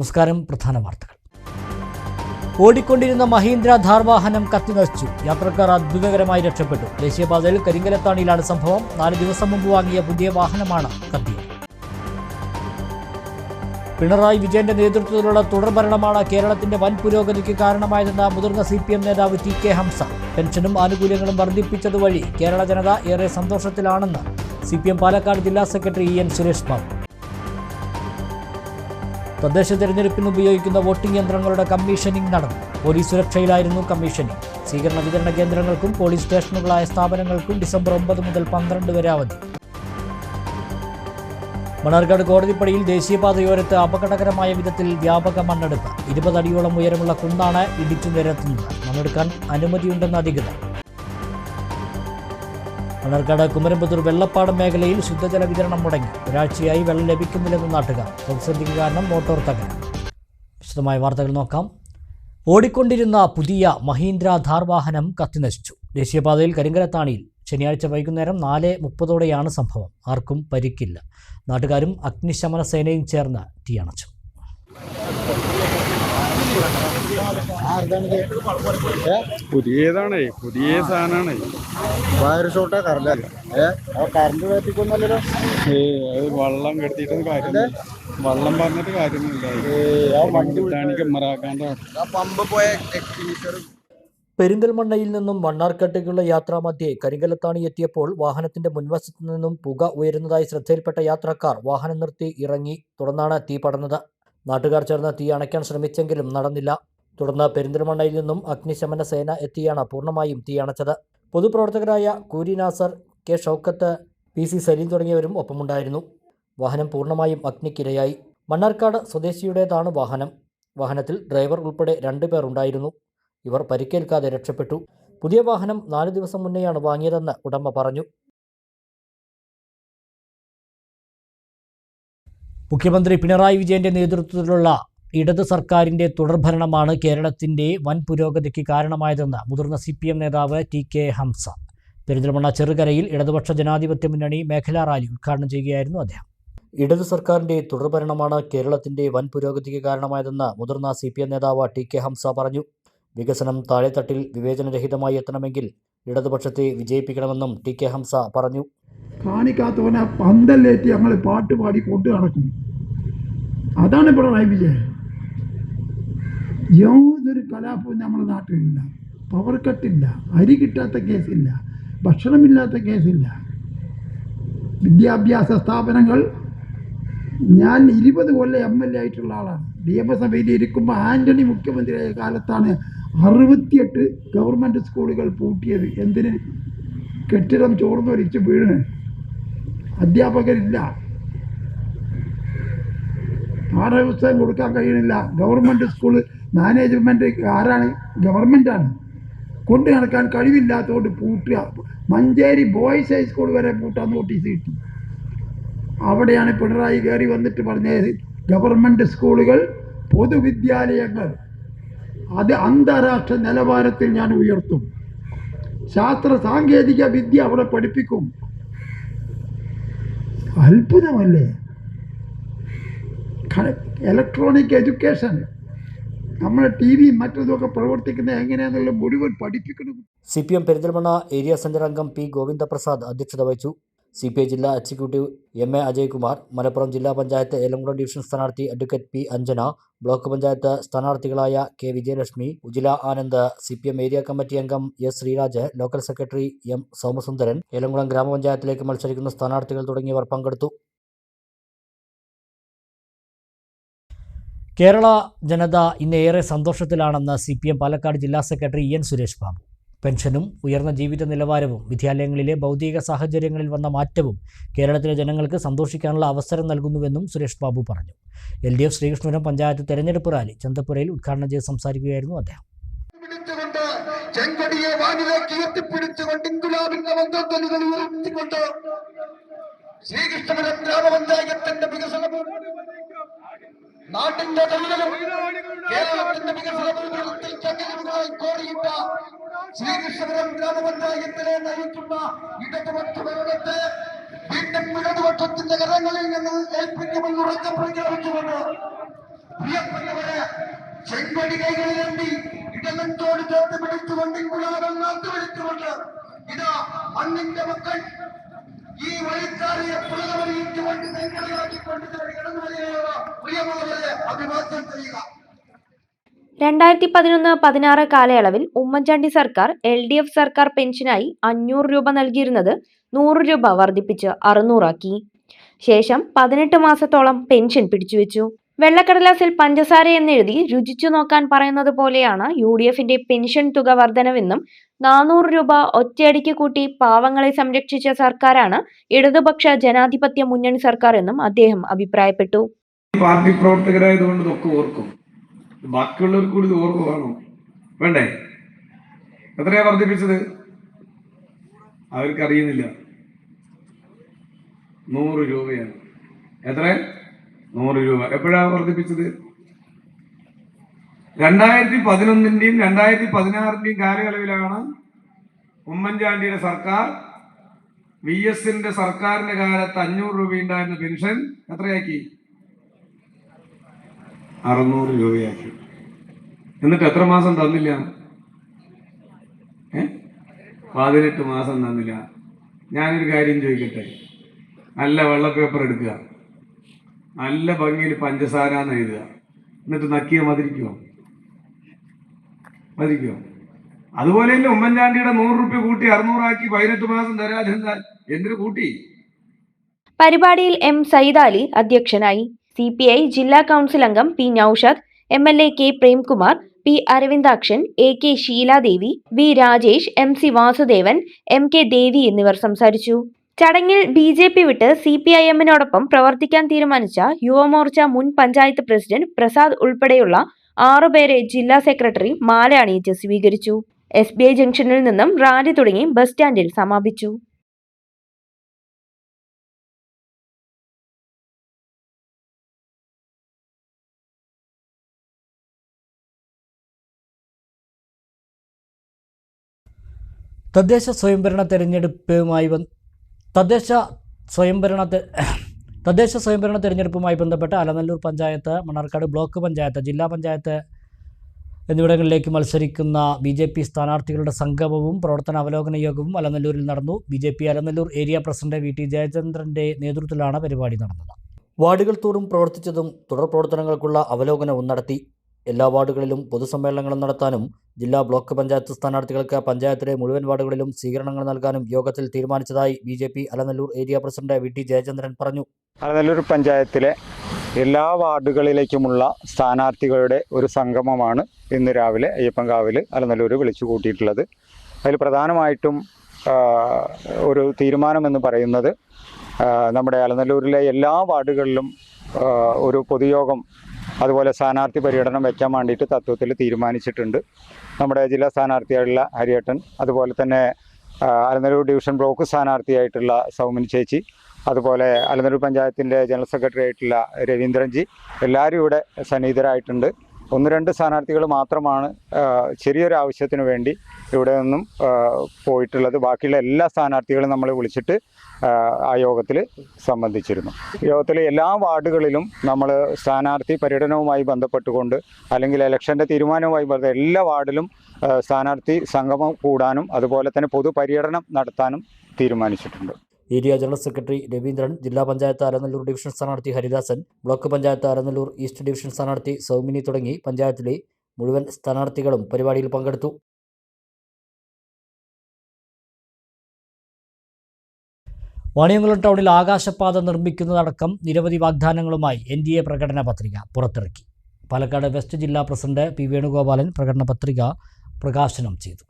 നമസ്കാരം പ്രധാന വാർത്തകൾ. ഓടിക്കൊണ്ടിരുന്ന മഹീന്ദ്ര ധാർവാഹനം കത്തി കത്തിനശിച്ചു യാത്രക്കാർ അത്ഭുതകരമായി രക്ഷപ്പെട്ടു. ദേശീയപാതയിൽ കരിങ്കലത്താണിയിലാണ് സംഭവം. നാല് ദിവസം മുമ്പ് വാങ്ങിയ പുതിയ വാഹനമാണ് കത്തിയത് പിണറായി വിജയന്റെ നേതൃത്വത്തിലുള്ള തുടർഭരണമാണ് കേരളത്തിന്റെ വൻ പുരോഗതിക്ക് കാരണമായതെന്ന മുതിർന്ന സി പി എം നേതാവ് ടി കെ ഹംസ. പെൻഷനും ആനുകൂല്യങ്ങളും വർദ്ധിപ്പിച്ചതുവഴി കേരള ജനത ഏറെ സന്തോഷത്തിലാണെന്ന് സി പി എം പാലക്കാട് ജില്ലാ secretary E N Suresh Babu തദ്ദേശ തെരഞ്ഞെടുപ്പിന് ഉപയോഗിക്കുന്ന വോട്ടിംഗ് യന്ത്രങ്ങളുടെ കമ്മീഷനിംഗ് നടന്നു. പോലീസ് സുരക്ഷയിലായിരുന്നു കമ്മീഷനിംഗ്. സ്വീകരണ വിതരണ കേന്ദ്രങ്ങൾക്കും പോലീസ് സ്റ്റേഷനുകളായ സ്ഥാപനങ്ങൾക്കും ഡിസംബർ ഒമ്പത് മുതൽ പന്ത്രണ്ട് വരെ അവധി. മണർകാട് കോടതിപ്പടിയിൽ ദേശീയപാതയോരത്ത് അപകടകരമായ വിധത്തിൽ വ്യാപക മണ്ണെടുപ്പ്. ഇരുപതടിയോളം ഉയരമുള്ള കുന്നാണ് ഇടിച്ചു നിരത്തുന്നത്. മണ്ണെടുക്കാൻ അനുമതിയുണ്ടെന്ന് അധികൃതർ. മണർക്കാട് കുമരമ്പത്തൂർ വെള്ളപ്പാടം മേഖലയിൽ ശുദ്ധജല വിതരണം മുടങ്ങി. ഒരാഴ്ചയായി വെള്ളം ലഭിക്കുന്നില്ലെന്ന് നാട്ടുകാർ. പ്രതിസന്ധിക്ക് കാരണം മോട്ടോർ തകരാർ. വിശദമായ വാർത്തകൾ നോക്കാം. ഓടിക്കൊണ്ടിരുന്ന പുതിയ മഹീന്ദ്ര ധാർ വാഹനം കത്തിനശിച്ചു. ദേശീയപാതയിൽ കരിങ്കരത്താണിയിൽ ശനിയാഴ്ച വൈകുന്നേരം നാല് മുപ്പതോടെയാണ് സംഭവം. ആർക്കും പരിക്കില്ല. നാട്ടുകാരും അഗ്നിശമന സേനയും ചേർന്ന് തീയണച്ചു. പുതിയതാണേ പുതിയ സാധനമാണേ വയർ ഷോട്ടാ കറണ്ട് ഏ കറണ്ട് കയറ്റിക്കൊന്നല്ലോ അത് വെള്ളം കെടുത്തിട്ടൊന്നും കാര്യമില്ല. വെള്ളം പറഞ്ഞിട്ട് കാര്യമൊന്നുമില്ല. പമ്പ് പോയ പെരിന്തൽമണ്ണയിൽ നിന്നും മണ്ണാർക്കാട്ടേക്കുള്ള യാത്രാമധ്യേ കരിങ്കലത്താണി എത്തിയപ്പോൾ വാഹനത്തിന്റെ മുൻവശത്തു നിന്നും പുക ഉയരുന്നതായി ശ്രദ്ധയിൽപ്പെട്ട യാത്രക്കാർ വാഹനം നിർത്തി ഇറങ്ങി തുടർന്നാണ് തീ പടർന്നത്. നാട്ടുകാർ ചേർന്ന് തീ അണയ്ക്കാൻ ശ്രമിച്ചെങ്കിലും നടന്നില്ല. തുടർന്ന് പെരിന്തൽമണ്ണയിൽ നിന്നും അഗ്നിശമന സേന എത്തിയാണ് പൂർണമായും തീയണച്ചത്. പൊതുപ്രവർത്തകരായ Koori Nasar K Shoukath P C Saleem തുടങ്ങിയവരും ഒപ്പമുണ്ടായിരുന്നു. വാഹനം പൂർണമായും അഗ്നിക്കിരയായി. മണ്ണാർക്കാട് സ്വദേശിയുടേതാണ് വാഹനം. വാഹനത്തിൽ ഡ്രൈവർ ഉൾപ്പെടെ രണ്ടു പേർ ഉണ്ടായിരുന്നു. ഇവർ പരിക്കേൽക്കാതെ രക്ഷപ്പെട്ടു. പുതിയ വാഹനം നാല് ദിവസം മുന്നെയാണ് വാങ്ങിയതെന്ന് ഉടമ പറഞ്ഞു. മുഖ്യമന്ത്രി പിണറായി വിജയന്റെ നേതൃത്വത്തിലുള്ള ഇടത് സർക്കാരിന്റെ തുടർഭരണമാണ് കേരളത്തിന്റെ വൻ പുരോഗതിക്ക് കാരണമായതെന്ന് മുതിർന്ന സി പി എം നേതാവ് ടി കെ ഹംസ. പെരിന്തൽമണ്ണ ചെറുകരയിൽ ഇടതുപക്ഷ ജനാധിപത്യ മുന്നണി മേഖലാ റാലി ഉദ്ഘാടനം ചെയ്യുകയായിരുന്നു അദ്ദേഹം. ഇടതു സർക്കാരിന്റെ തുടർഭരണമാണ് കേരളത്തിന്റെ വൻ പുരോഗതിക്ക് കാരണമായതെന്ന് മുതിർന്ന സി പി എം നേതാവ് ടി കെ ഹംസ പറഞ്ഞു. വികസനം താഴെത്തട്ടിൽ വിവേചനരഹിതമായി എത്തണമെങ്കിൽ ഇടതുപക്ഷത്തെ വിജയിപ്പിക്കണമെന്നും ടി കെ ഹംസ പറഞ്ഞു. കാണിക്കാത്തവനെ പന്തല്ലേറ്റ് ഞങ്ങൾ പാട്ട് പാടി കൊണ്ടു നടക്കും അതാണ് പിണറായി വിജയൻ. യാതൊരു കലാപവും നമ്മുടെ നാട്ടിലില്ല. പവർ കട്ടില്ല അരി കിട്ടാത്ത കേസില്ല ഭക്ഷണമില്ലാത്ത കേസില്ല വിദ്യാഭ്യാസ സ്ഥാപനങ്ങൾ ഞാൻ ഇരുപത് കൊല്ലം എം എൽ എ ആയിട്ടുള്ള ആളാണ്. നിയമസഭയിൽ ഇരിക്കുമ്പോൾ ആന്റണി മുഖ്യമന്ത്രിയായ കാലത്താണ് അറുപത്തിയെട്ട് ഗവൺമെന്റ് സ്കൂളുകൾ പൂട്ടിയത്. എന്തിന്? കെട്ടിടം ചോർന്നൊലിച്ച് വീണ്. അധ്യാപകരില്ല. പാഠപുസ്തകം കൊടുക്കാൻ കഴിയണില്ല. ഗവൺമെന്റ് സ്കൂൾ മാനേജ്മെന്റ് ആരാണ്? ഗവൺമെന്റാണ് കൊണ്ട് നടക്കാൻ കഴിവില്ലാത്തതുകൊണ്ട് പൂട്ടുക. മഞ്ചേരി ബോയ്സ് ഹൈസ്കൂൾ വരെ പൂട്ടാൻ നോട്ടീസ് കിട്ടി. അവിടെയാണ് പിണറായി കയറി വന്നിട്ട് പറഞ്ഞത് ഗവൺമെന്റ് സ്കൂളുകൾ പൊതുവിദ്യാലയങ്ങൾ അത് അന്താരാഷ്ട്ര നിലവാരത്തിൽ ഞാൻ ഉയർത്തും. ശാസ്ത്ര സാങ്കേതിക വിദ്യ അവിടെ പഠിപ്പിക്കും. അത്ഭുതമല്ലേ? ഇലക്ട്രോണിക് എഡ്യൂക്കേഷൻ നമ്മുടെ ടി വി മറ്റതൊക്കെ പ്രവർത്തിക്കുന്നത് എങ്ങനെയാണെന്നുള്ള മുഴുവൻ പഠിപ്പിക്കണം. C P M Perinthalmanna area centre അംഗം പി ഗോവിന്ദപ്രസാദ് അധ്യക്ഷത വഹിച്ചു. സി പി ഐ ജില്ലാ executive M A Ajaykumar Malappuram ജില്ലാ പഞ്ചായത്ത് ഏലംകുളം ഡിവിഷൻ സ്ഥാനാർത്ഥി advocate P Anjana block panchayat സ്ഥാനാർത്ഥികളായ K Vijayalakshmi Ujila Anand C P M area committee അംഗം S Sreeraj local secretary M Somasundaran Elamkulam ഗ്രാമപഞ്ചായത്തിലേക്ക് മത്സരിക്കുന്ന സ്ഥാനാർത്ഥികൾ തുടങ്ങിയവർ പങ്കെടുത്തു. കേരള ജനത ഇന്ന് ഏറെ സന്തോഷത്തിലാണെന്ന് സി പി എം പാലക്കാട് ജില്ലാ സെക്രട്ടറി എൻ സുരേഷ് ബാബു. പെൻഷനും ഉയർന്ന ജീവിത നിലവാരവും വിദ്യാലയങ്ങളിലെ ഭൗതിക സാഹചര്യങ്ങളിൽ വന്ന മാറ്റവും കേരളത്തിലെ ജനങ്ങൾക്ക് സന്തോഷിക്കാനുള്ള അവസരം നൽകുന്നുവെന്നും സുരേഷ് ബാബു പറഞ്ഞു. L D F Sreekrishnapuram panchayat തെരഞ്ഞെടുപ്പ് റാലി ചന്തപ്പുരയിൽ ഉദ്ഘാടനം ചെയ്ത് സംസാരിക്കുകയായിരുന്നു അദ്ദേഹം. വാനിലേക്ക് ഇൻകുലാബിന്റെ ഉയർത്തിക്കൊണ്ട് ശ്രീകൃഷ്ണപുരം ഗ്രാമപഞ്ചായത്തിന്റെ വികസനവും നാട്ടിന്റെ തൊഴിലും കേരളത്തിന്റെ വികസനത്തിൽ ചങ്ങലകളായി കോറിയിട്ട ശ്രീകൃഷ്ണപുരം ഗ്രാമപഞ്ചായത്തിലെ നയിക്കുന്ന ഇടതുപക്ഷ ഭരണത്തെ വീണ്ടും ഇടതുപക്ഷത്തിന്റെ കരങ്ങളിൽ നിന്ന് ഏൽപ്പിക്കുമെന്ന് ഉറക്കം പ്രഖ്യാപിച്ചുകൊണ്ട് പ്രിയപ്പെട്ടവരെ ചെങ്കൊടി കൈകളിലേന്തി ഇടമെത്തോട് ചേർത്ത് പിടിച്ചുകൊണ്ട് ഗുലാബം നാത്തു ഇതാ മണ്ണിന്റെ മക്കൾ ഈ വരികയാണ് പ്രിയമുള്ളവരെ അഭിവാദ്യം ചെയ്യുക. രണ്ടായിരത്തി പതിനൊന്ന് പതിനാറ് കാലയളവിൽ ഉമ്മൻചാണ്ടി സർക്കാർ എൽ ഡി എഫ് സർക്കാർ പെൻഷനായി അഞ്ഞൂറ് രൂപ നൽകിയിരുന്നത് നൂറ് രൂപ വർദ്ധിപ്പിച്ച് അറുന്നൂറാക്കി. ശേഷം പതിനെട്ട് മാസത്തോളം പെൻഷൻ പിടിച്ചുവെച്ചു. വെള്ളക്കടലാസിൽ പഞ്ചസാര എന്നെഴുതി രുചിച്ചു നോക്കാൻ പറയുന്നത് പോലെയാണ് യു ഡി എഫിന്റെ പെൻഷൻ തുക വർധനവെന്നും നാനൂറ് രൂപ ഒറ്റയടിക്ക് കൂട്ടി പാവങ്ങളെ സംരക്ഷിച്ച സർക്കാരാണ് ഇടതുപക്ഷ ജനാധിപത്യ മുന്നണി സർക്കാർ എന്നും അദ്ദേഹം അഭിപ്രായപ്പെട്ടു. പാർട്ടി പ്രവർത്തകരായതുകൊണ്ട് ഇതൊക്കെ ഓർക്കും. ബാക്കിയുള്ളവർ കൂടി ഇത് ഓർമ്മ വേണം വേണ്ടേ? എത്രയാ വർദ്ധിപ്പിച്ചത്? അവർക്ക് അറിയുന്നില്ല. നൂറ് രൂപയാണ്. എത്ര നൂറ് രൂപ. എപ്പോഴാണ് വർദ്ധിപ്പിച്ചത്? രണ്ടായിരത്തി പതിനൊന്നിന്റെയും രണ്ടായിരത്തി പതിനാറിന്റെയും കാലയളവിലാണ് ഉമ്മൻചാണ്ടിയുടെ സർക്കാർ വി എസിന്റെ സർക്കാരിന്റെ കാലത്ത് അഞ്ഞൂറ് രൂപ ഉണ്ടായിരുന്ന പെൻഷൻ എത്രയാക്കി? അറുന്നൂറ് രൂപയാക്കി. എന്നിട്ട് എത്ര മാസം തന്നില്ല? പതിനെട്ട് മാസം തന്നില്ല. ഞാനൊരു കാര്യം ചോദിക്കട്ടെ? നല്ല വെള്ള പേപ്പർ എടുക്കുക. നല്ല ഭംഗിയിൽ പഞ്ചസാര എന്ന് എഴുതുക. എന്നിട്ട് നക്കിയ മതിരിക്കുമോ മതിക്കുമോ അതുപോലെ തന്നെ ഉമ്മൻചാണ്ടിയുടെ നൂറ് റുപ്യ കൂട്ടി അറുന്നൂറാക്കി പതിനെട്ട് മാസം തരാതെന്താ എന്തിനു കൂട്ടി? പരിപാടിയിൽ എം സൈദാലി അധ്യക്ഷനായി സി പി ഐ ജില്ലാ കൗൺസിൽ അംഗം P Noushad M L A K Premkumar P Aravindakshan A K Sheeladevi V Rajesh M C Vasudevan M K Devi എന്നിവർ സംസാരിച്ചു. ചടങ്ങിൽ ബി ജെ പി വിട്ട് സി പി ഐ എമ്മിനോടൊപ്പം പ്രവർത്തിക്കാൻ തീരുമാനിച്ച യുവമോർച്ച മുൻ പഞ്ചായത്ത് പ്രസിഡന്റ് പ്രസാദ് ഉൾപ്പെടെയുള്ള ആറുപേരെ ജില്ലാ സെക്രട്ടറി മാല അണിയിച്ച് സ്വീകരിച്ചു. എസ് ബി ഐ ജംഗ്ഷനിൽ നിന്നും റാലി തുടങ്ങി ബസ് സ്റ്റാൻഡിൽ സമാപിച്ചു. തദ്ദേശ സ്വയംഭരണ തെരഞ്ഞെടുപ്പുമായി തദ്ദേശ സ്വയംഭരണ തദ്ദേശ സ്വയംഭരണ തെരഞ്ഞെടുപ്പുമായി ബന്ധപ്പെട്ട് അലനല്ലൂർ പഞ്ചായത്ത് മണ്ണാർക്കാട് ബ്ലോക്ക് പഞ്ചായത്ത് ജില്ലാ പഞ്ചായത്ത് എന്നിവിടങ്ങളിലേക്ക് മത്സരിക്കുന്ന ബി ജെ പി സ്ഥാനാർത്ഥികളുടെ സംഗമവും പ്രവർത്തന അവലോകന യോഗവും അലനല്ലൂരിൽ നടന്നു. B J P Alanallur area president V T ജയചന്ദ്രന്റെ നേതൃത്വത്തിലാണ് പരിപാടി നടന്നത്. വാർഡുകൾ തോറും പ്രവർത്തിച്ചതും തുടർ പ്രവർത്തനങ്ങൾക്കുള്ള അവലോകനവും നടത്തി എല്ലാ വാർഡുകളിലും പൊതുസമ്മേളനങ്ങൾ നടത്താനും ജില്ലാ ബ്ലോക്ക് പഞ്ചായത്ത് സ്ഥാനാർത്ഥികൾക്ക് പഞ്ചായത്തിലെ മുഴുവൻ വാർഡുകളിലും സ്വീകരണങ്ങൾ നൽകാനും യോഗത്തിൽ തീരുമാനിച്ചതായി B J P Alanallur area president V T Jayachandran പറഞ്ഞു. അലനല്ലൂർ പഞ്ചായത്തിലെ എല്ലാ വാർഡുകളിലേക്കുമുള്ള സ്ഥാനാർത്ഥികളുടെ ഒരു സംഗമമാണ് ഇന്ന് രാവിലെ അയ്യപ്പൻകാവിൽ അലനല്ലൂർ വിളിച്ചു കൂട്ടിയിട്ടുള്ളത് അതിൽ പ്രധാനമായിട്ടും ഒരു തീരുമാനമെന്ന് പറയുന്നത് നമ്മുടെ അലനല്ലൂരിലെ എല്ലാ വാർഡുകളിലും ഒരു പൊതുയോഗം അതുപോലെ സ്ഥാനാർത്ഥി പര്യടനം വയ്ക്കാൻ വേണ്ടിയിട്ട് തത്വത്തിൽ തീരുമാനിച്ചിട്ടുണ്ട്. നമ്മുടെ ജില്ലാ സ്ഥാനാർത്ഥിയായിട്ടുള്ള ഹരിയേട്ടൻ അതുപോലെ തന്നെ അലനല്ലൂർ ഡിവിഷൻ ബ്ലോക്ക് സ്ഥാനാർത്ഥിയായിട്ടുള്ള സൗമിനി ചേച്ചി അതുപോലെ അലനല്ലൂർ പഞ്ചായത്തിന്റെ ജനറൽ സെക്രട്ടറി ആയിട്ടുള്ള രവീന്ദ്രൻജി എല്ലാവരും ഇവിടെ സന്നിഹിതരായിട്ടുണ്ട്. ഒന്ന് രണ്ട് സ്ഥാനാർത്ഥികൾ മാത്രമാണ് ചെറിയൊരു ആവശ്യത്തിന് വേണ്ടി ഇവിടെ നിന്നും പോയിട്ടുള്ളത്. ബാക്കിയുള്ള എല്ലാ സ്ഥാനാർത്ഥികളും നമ്മൾ വിളിച്ചിട്ട് ആ, യോഗത്തിൽ സംബന്ധിച്ചിരുന്നു. യോഗത്തിലെ എല്ലാ വാർഡുകളിലും നമ്മൾ സ്ഥാനാർത്ഥി പര്യടനവുമായി ബന്ധപ്പെട്ടുകൊണ്ട് അല്ലെങ്കിൽ ഇലക്ഷന്റെ തീരുമാനവുമായി ബന്ധപ്പെട്ട് എല്ലാ വാർഡിലും സ്ഥാനാർത്ഥി സംഗമം കൂടാനും അതുപോലെ തന്നെ പൊതുപര്യടനം നടത്താനും തീരുമാനിച്ചിട്ടുണ്ട്. ഏരിയ ജനറൽ സെക്രട്ടറി രവീന്ദ്രൻ ജില്ലാ പഞ്ചായത്ത് അരനല്ലൂർ ഡിവിഷൻ സ്ഥാനാർത്ഥി Haridasan block panchayat Aranallur east division സ്ഥാനാർത്ഥി സൗമിനി തുടങ്ങി പഞ്ചായത്തിലെ മുഴുവൻ സ്ഥാനാർത്ഥികളും പരിപാടിയിൽ പങ്കെടുത്തു. വാണിയംകുളം ടൗണിൽ ആകാശപാത നിർമ്മിക്കുന്നതടക്കം നിരവധി വാഗ്ദാനങ്ങളുമായി എൻ ഡി എ പ്രകടന പത്രിക പുറത്തിറക്കി. പാലക്കാട് വെസ്റ്റ് ജില്ലാ പ്രസിഡന്റ് പി വേണുഗോപാലൻ പ്രകടന പത്രിക പ്രകാശനം ചെയ്തു.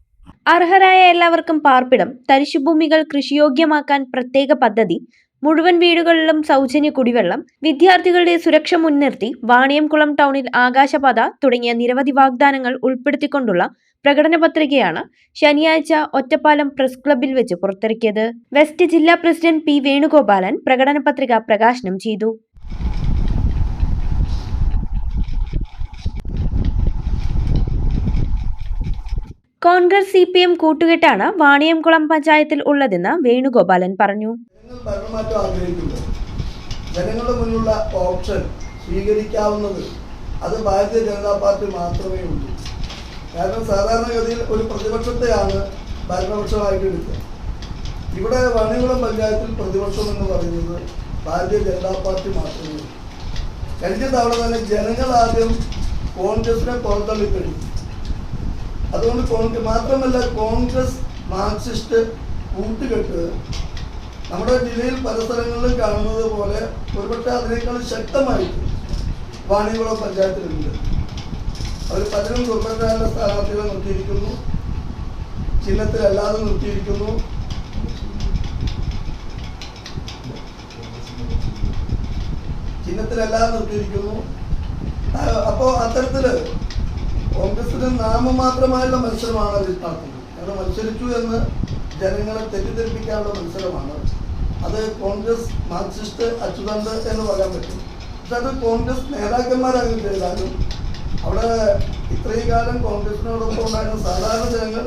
അർഹരായ എല്ലാവർക്കും പാർപ്പിടം. തരിശുഭൂമികൾ കൃഷിയോഗ്യമാക്കാൻ പ്രത്യേക പദ്ധതി. മുഴുവൻ വീടുകളിലും സൗജന്യ കുടിവെള്ളം. വിദ്യാർത്ഥികളുടെ സുരക്ഷ മുൻനിർത്തി. വാണിയംകുളം ടൗണിൽ ആകാശപാത തുടങ്ങിയ നിരവധി വാഗ്ദാനങ്ങൾ ഉൾപ്പെടുത്തിക്കൊണ്ടുള്ള പ്രകടന പത്രികയാണ് ശനിയാഴ്ച ഒറ്റപ്പാലം പ്രസ് ക്ലബിൽ വെച്ച് പുറത്തിറക്കിയത്. വെസ്റ്റ് ജില്ലാ പ്രസിഡന്റ് പി വേണുഗോപാലൻ പ്രകടന പത്രിക പ്രകാശനം ചെയ്തു. കോൺഗ്രസ് സി പി എം കൂട്ടുകെട്ടാണ് വാണിയംകുളം പഞ്ചായത്തിൽ ഉള്ളതെന്ന് വേണുഗോപാലൻ പറഞ്ഞു. ജനങ്ങളുടെ മുന്നിലുള്ള ഓപ്ഷൻ സ്വീകരിക്കാവുന്നത് അത് ഭാരതീയ ജനതാ പാർട്ടി മാത്രമേ ഉള്ളൂ. കാരണം സാധാരണഗതിയിൽ ഒരു പ്രതിപക്ഷത്തെയാണ് ഭരണപക്ഷമായിട്ട് എടുക്കുക. ഇവിടെ വണികുളം പഞ്ചായത്തിൽ പ്രതിപക്ഷം എന്ന് പറയുന്നത് ഭാരതീയ ജനതാ പാർട്ടി മാത്രമേ കഴിഞ്ഞ തവണ തന്നെ ജനങ്ങൾ ആദ്യം കോൺഗ്രസിനെ പുറത്തള്ളി കഴിഞ്ഞു അതുകൊണ്ട് കോൺഗ്രസ് മാത്രമല്ല കോൺഗ്രസ് മാർക്സിസ്റ്റ് കൂട്ടുകെട്ട് നമ്മുടെ ജില്ലയിൽ പല സ്ഥലങ്ങളിലും കാണുന്നത് പോലെ ഒരുപക്ഷെ അതിനേക്കാൾ ശക്തമായിട്ട് വാണികുളം പഞ്ചായത്തിലുണ്ട്. അവർ പലരും ദുർബലരായ സ്ഥാനാർത്ഥികളെ നിർത്തിയിരിക്കുന്നു. ചിഹ്നത്തിലല്ലാതെ നിർത്തിയിരിക്കുന്നു. ചിഹ്നത്തിലല്ലാതെ നിർത്തിയിരിക്കുന്നു. അപ്പോൾ അത്തരത്തിൽ കോൺഗ്രസിന് നാമമാത്രമായുള്ള മത്സരമാണ് അവർ നടത്തുന്നത് കാരണം മത്സരിച്ചു എന്ന് ജനങ്ങളെ തെറ്റിദ്ധരിപ്പിക്കാനുള്ള മത്സരമാണ്. അത് കോൺഗ്രസ് മാർക്സിസ്റ്റ് അച്യുതണ്ട് എന്ന് പറയാൻ പറ്റും. പക്ഷെ അത് കോൺഗ്രസ് നേതാക്കന്മാരങ്ങനെ ചെയ്താലും അവിടെ ഇത്രയും കാലം കോൺഗ്രസിനോടൊപ്പം ഉണ്ടായിരുന്ന സാധാരണ ജനങ്ങൾ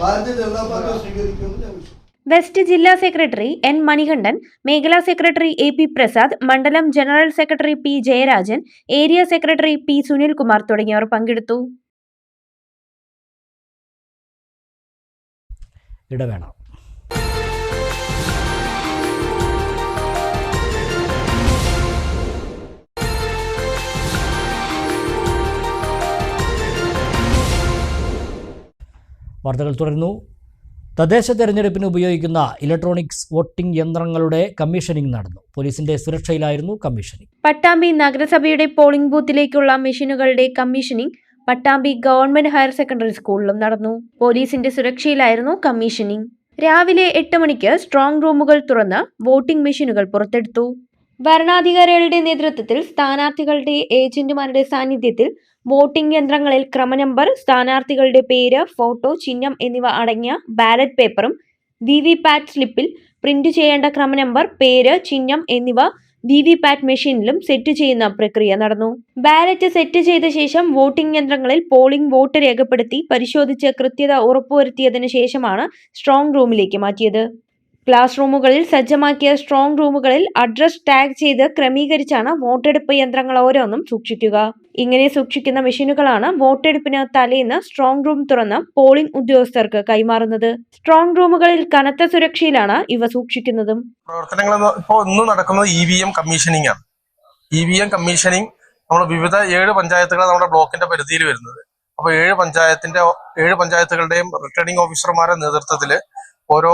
ഭാരതീയ ജനതാ പാർട്ടി സ്വീകരിക്കുമെന്ന് ഞാൻ വിശ്വസിക്കുന്നു. വെസ്റ്റ് ജില്ലാ സെക്രട്ടറി എൻ മണികണ്ഠൻ മേഖലാ സെക്രട്ടറി എ പി പ്രസാദ് മണ്ഡലം general secretary P Jayarajan area secretary P Sunilkumar തുടങ്ങിയവർ പങ്കെടുത്തു. വാർത്തകൾ തുടരുന്നു. തദ്ദേശ തെരഞ്ഞെടുപ്പിന് ഉപയോഗിക്കുന്ന ഇലക്ട്രോണിക്സ് വോട്ടിംഗ് യന്ത്രങ്ങളുടെ കമ്മീഷനിംഗ് നടന്നു. പോലീസിന്റെ സുരക്ഷയിലായിരുന്നു കമ്മീഷനിംഗ് പട്ടാമ്പി നഗരസഭയുടെ പോളിംഗ് ബൂത്തിലേക്കുള്ള മെഷീനുകളുടെ commissioning Pattambi government higher secondary സ്കൂളിലും നടന്നു. പോലീസിന്റെ സുരക്ഷയിലായിരുന്നു കമ്മീഷനിംഗ് രാവിലെ എട്ട് മണിക്ക് സ്ട്രോങ് റൂമുകൾ തുറന്ന് വോട്ടിംഗ് മെഷീനുകൾ പുറത്തെടുത്തു. ഭരണാധികാരികളുടെ നേതൃത്വത്തിൽ സ്ഥാനാർത്ഥികളുടെ ഏജന്റുമാരുടെ സാന്നിധ്യത്തിൽ വോട്ടിംഗ് യന്ത്രങ്ങളിൽ ക്രമനമ്പർ സ്ഥാനാർത്ഥികളുടെ പേര് ഫോട്ടോ ചിഹ്നം എന്നിവ അടങ്ങിയ ബാലറ്റ് പേപ്പറും വി വി പാറ്റ് സ്ലിപ്പിൽ പ്രിന്റ് ചെയ്യേണ്ട ക്രമനമ്പർ പേര് ചിഹ്നം എന്നിവ വി വി പാറ്റ് മെഷീനിലും സെറ്റ് ചെയ്യുന്ന പ്രക്രിയ നടന്നു. ബാലറ്റ് സെറ്റ് ചെയ്ത ശേഷം വോട്ടിംഗ് യന്ത്രങ്ങളിൽ പോളിംഗ് വോട്ട് രേഖപ്പെടുത്തി പരിശോധിച്ച് കൃത്യത ഉറപ്പുവരുത്തിയതിനു ശേഷമാണ് സ്ട്രോങ് റൂമിലേക്ക് മാറ്റിയത്. ക്ലാസ് റൂമുകളിൽ സജ്ജമാക്കിയ സ്ട്രോങ് റൂമുകളിൽ അഡ്രസ് ടാഗ് ചെയ്ത് ക്രമീകരിച്ചാണ് വോട്ടെടുപ്പ് യന്ത്രങ്ങൾ ഓരോന്നും സൂക്ഷിക്കുക. ഇങ്ങനെ സൂക്ഷിക്കുന്ന മെഷീനുകളാണ് വോട്ടെടുപ്പിന് തലേന്ന് സ്ട്രോങ് റൂം തുറന്ന് പോളിംഗ് ഉദ്യോഗസ്ഥർക്ക് കൈമാറുന്നത്. സ്ട്രോങ് റൂമുകളിൽ കനത്ത സുരക്ഷയിലാണ് ഇവ സൂക്ഷിക്കുന്നതും. പ്രവർത്തനങ്ങൾ ഇപ്പോൾ ഇന്ന് നടക്കുന്നത് ഇ വി എം കമ്മീഷനിങ് ആണ്. ഇ വി എം കമ്മീഷനിങ് നമ്മൾ വിവിധ ഏഴ് പഞ്ചായത്തുകളാണ് നമ്മുടെ ബ്ലോക്കിന്റെ പരിധിയിൽ വരുന്നത്. അപ്പോൾ ഏഴ് പഞ്ചായത്തിന്റെ ഏഴ് പഞ്ചായത്തുകളുടെയും റിട്ടേണിംഗ് ഓഫീസർമാരെ നേതൃത്വത്തിൽ ഓരോ